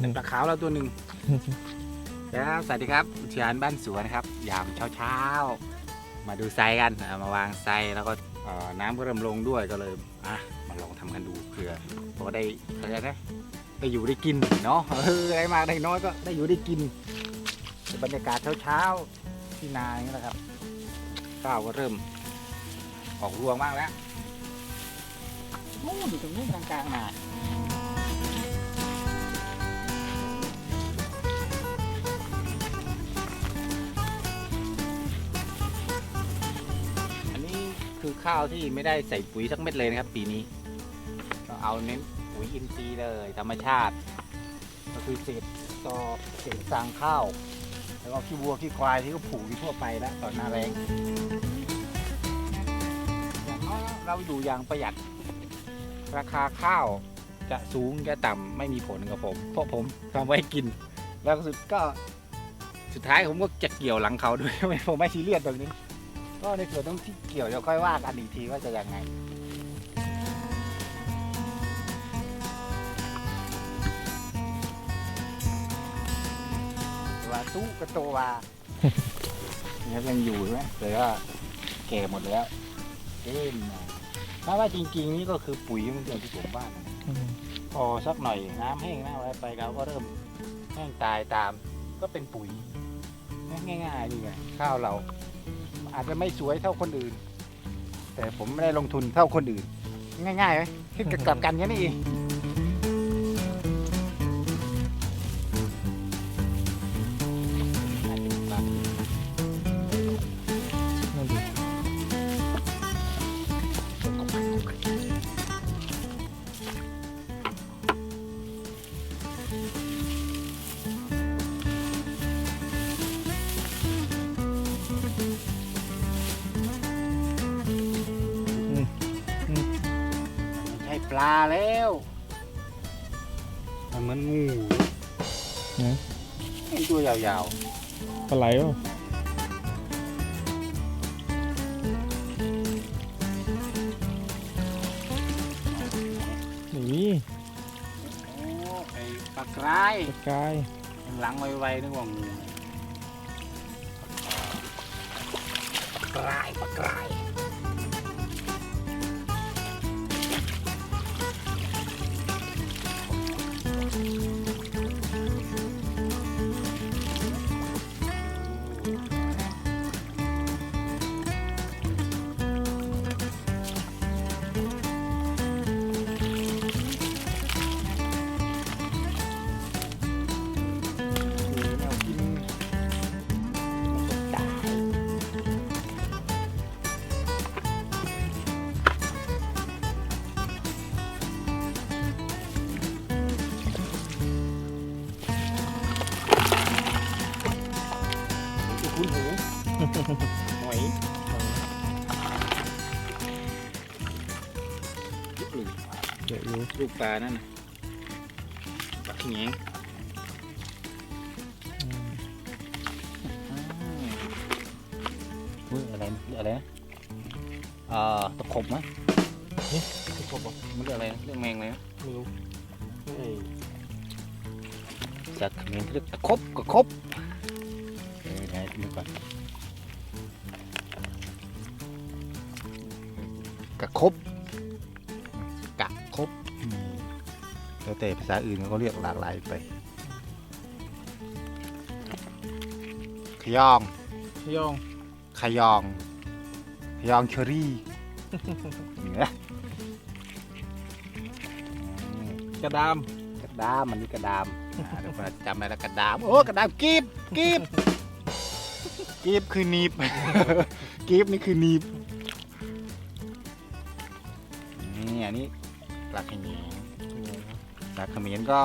แต่ปลาขาวเราตัวหนึ่งครับสวัสดีครับเชียนบ้านสวนนะครับ ยามเช้าเช้าๆมาดูไซกันอ่ามาวางไซแล้วก็เอ่อน้ำก็เริ่มลงด้วยก็เลยอะมาลองทำกันดูเผื่อพอได้เขาเรียกนะได้อยู่ได้กินเนาะเออได้มากได้น้อยก็ได้อยู่ได้กินเป็นบรรยากาศเช้าเช้าๆที่นาอย่างนี้แหละครับข้าวก็เริ่มออกรวงมากแล้วนู่นอยู่ตรงนู้นกลางๆนา คือข้าวที่ไม่ได้ใส่ปุ๋ยสักเม็ดเลยนะครับ ปีนี้ ก็เอาเน้นปุ๋ยอินทรีย์เลย ธรรมชาติ ก็คือเศษตอเศษสางข้าว แล้วก็ขี้วัวขี้ควายที่ก็ผูกอยู่ทั่วไปแล้วตอนหน้าแรงอย่างน้อยเราอยู่อย่างประหยัด ราคาข้าวจะสูงจะต่ำไม่มีผลกับผม เพราะผมทำไว้กิน แล้วสุดก็สุดท้ายผมก็จะเกี่ยวหลังเขาด้วย ผมไม่ซีเรียสตรงนี้ ก็ในส่วนต้องที่เกี่ยวเดี๋ยวค่อยว่ากันอีกทีว่าจะยังไงว่าตู้กระโตวาเนี่ยยังอยู่ใช่ไหมแต่ว่าแก่หมดแล้วเอ็นนะถ้าว่าจริง ๆ นี่ก็คือปุ๋ยมันอย่างที่ผมว่านะพอสักหน่อยน้ำแห้งน้ำอะไรไปเราก็เริ่มแห้งตายตาม ก็เป็นปุ๋ยง่ายๆนี่ไงข้าวเรา อาจจะไม่สวยเท่าคนอื่น แต่ผมไม่ได้ลงทุนเท่าคนอื่น ง่ายๆไหมขึ้นกับกลับกันแค่นี้เองาแล้วมันเหมือนงูนะเห็นตัวยาวปลาไหลวะนี่ๆโอ้ไอปลากรายปลากายหลังไวๆนึกว่างูปลากรายปลากราย คื หอยลูกหนึ่งเดี๋ยวอยู่ลูกปลานั่นนะปลาขี้เหงอืมอุ้ยอะไรนะเรียกอะไรนะเอ่อตะขบไหมตะขบเหรอมันเรียกอะไรนะเรียกแมงอะไรนะไม่รู้เอ้ยจากเขมรเขาเรียกตะขบกระขบเออไหนดูก่อน กระขบกะขบอืมแล้วแต่ภาษาอื่นเขาก็เรียกหลากหลายไปขยองย่องขยองขยองเชอรี่เหนืออืมกระดามกระดามมันนี่กระดามอ่าเดี๋ยวผมจำได้แล้วกระดามโอ้กระดามกีบกีบกีบคือหนีบ กีบนี่คือหนีบ นี่อันนี้ปลาเขมรปลาเขมรก็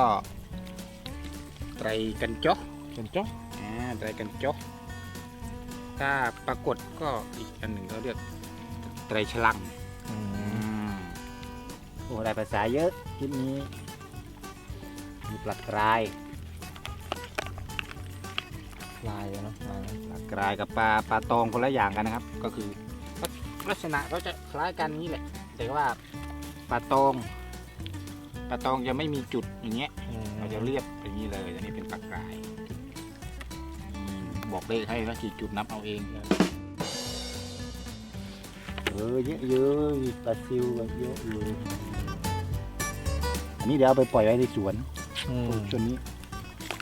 ไตรกันจ๊อกเป็นจ๊อกอ่าไตรกันจ๊อกถ้าปรากฏก็อีกอันหนึ่งเขาเรียกไตรฉลังอือืมมโอ้ได้ภาษาเยอะคลิปนี้มีปลากรายลายอะเนาะลายนะปลากรายกับปลาปลาตองคนละอย่างกันนะครับ ก็คือลักษณะก็จะคล้ายกันนี่แหละ แต่ว่า ปลาตองปลาตองจะไม่มีจุดอย่างเงี้ยอืมเราจะเรียบอย่างนี้เลยอันนี้เป็นปากกายอืมบอกเลขให้แล้วกี่จุดนับเอาเองเออเยอะเยอะปลาซิวก็เยอะอยู่อันนี้เดี๋ยวเอาไปปล่อยไว้ในสวนอืมต้นนี้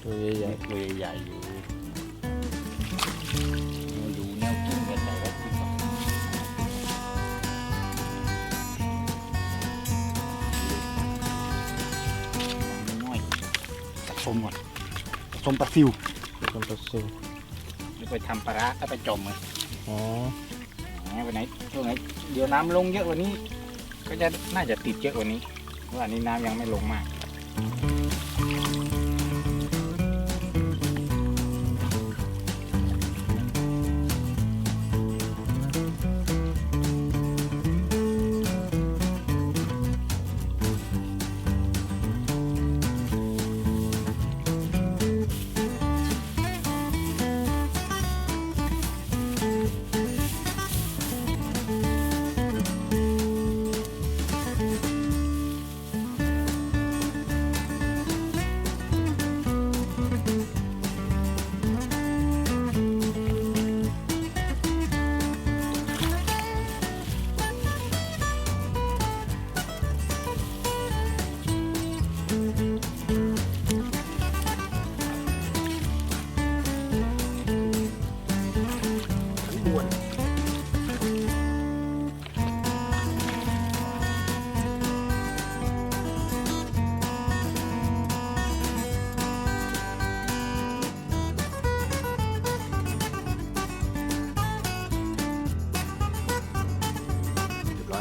ตัวใหญ่ตัวใหญ่ๆอยู่ สมก่อนผสมปลาซิวๆเป็นตัวซิลหรือไปทำปลาร้าเอาไปจมเลยอ๋อแหมวันไหนช่วงไหนเดี๋ยวน้ำลงเยอะกว่านี้ ก็จะน่าจะติดเยอะกว่านี้เพราะว่าอันนี้น้ำยังไม่ลงมาก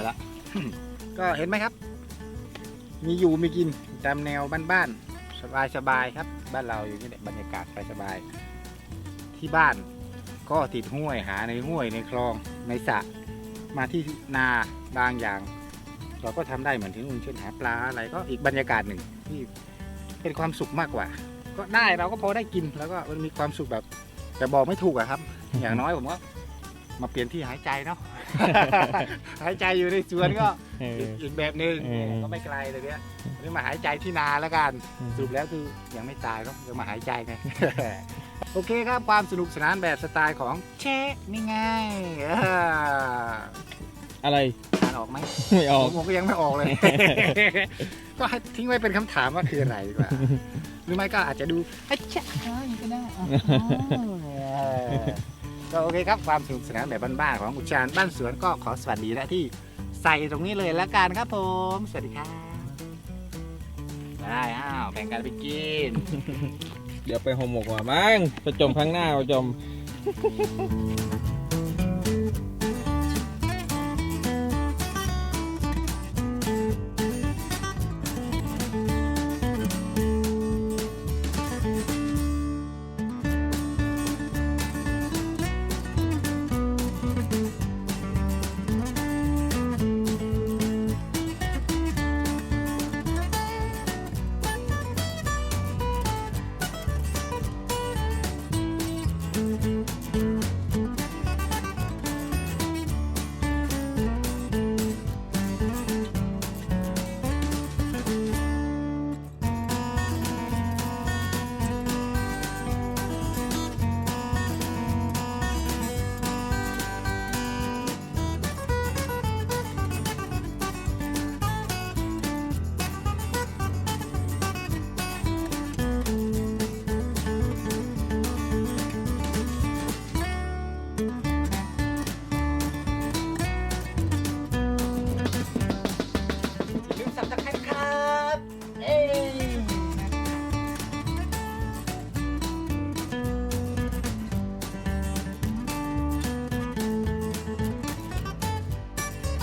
ล้วก็เห็นไหมครับ มีอยู่มีกินตามแนวบ้านๆสบายๆครับ บ้านเราอยู่นี่แหละบรรยากาศสบายๆที่บ้านก็ติดห้วยหาในห้วยในคลองในสระมาที่นาบางอย่าง เราก็ทำได้เหมือนที่นู่นเช่นหาปลาอะไรก็อีกบรรยากาศหนึ่งที่เป็นความสุขมากกว่า ก็ได้เราก็พอได้กินแล้วก็มันมีความสุขแบบแต่บอกไม่ถูกอะครับ อย่างน้อยผมก็ มาเปลี่ยนที่หายใจเนาะ หายใจอยู่ในสวนก็เออ อีกอีกแบบหนึ่งเออก็ไม่ไกลเลยเนี่ยวันนี้มาหายใจที่นาแล้วกันอืม สรุปแล้วคือยังไม่ตายก็ยังมาหายใจไง โอเคครับความสนุกสนานแบบสไตล์ของเชคนี่ไงอ่าอะไรอ่านออกไหมไม่ออกผมก็ยังไม่ออกเลย ก็ให้ทิ้งไว้เป็นคำถามว่าคืออะไรดีกว่าหรือไม่ก็อาจจะดูไอ้เจ๊อย่างนี้ก็ได้อ๋อ ก็โอเคครับความสนุกสนานแบบบ้านๆของอุจานบ้านสวนก็ขอสวัสดีและที่ใส่ตรงนี้เลยแล้วกันครับผม สวัสดีครับได้อ้าวแบ่งกันไปกิน เดี๋ยวไปห่อหมกว่ามั้งจะจมข้างหน้าจะจม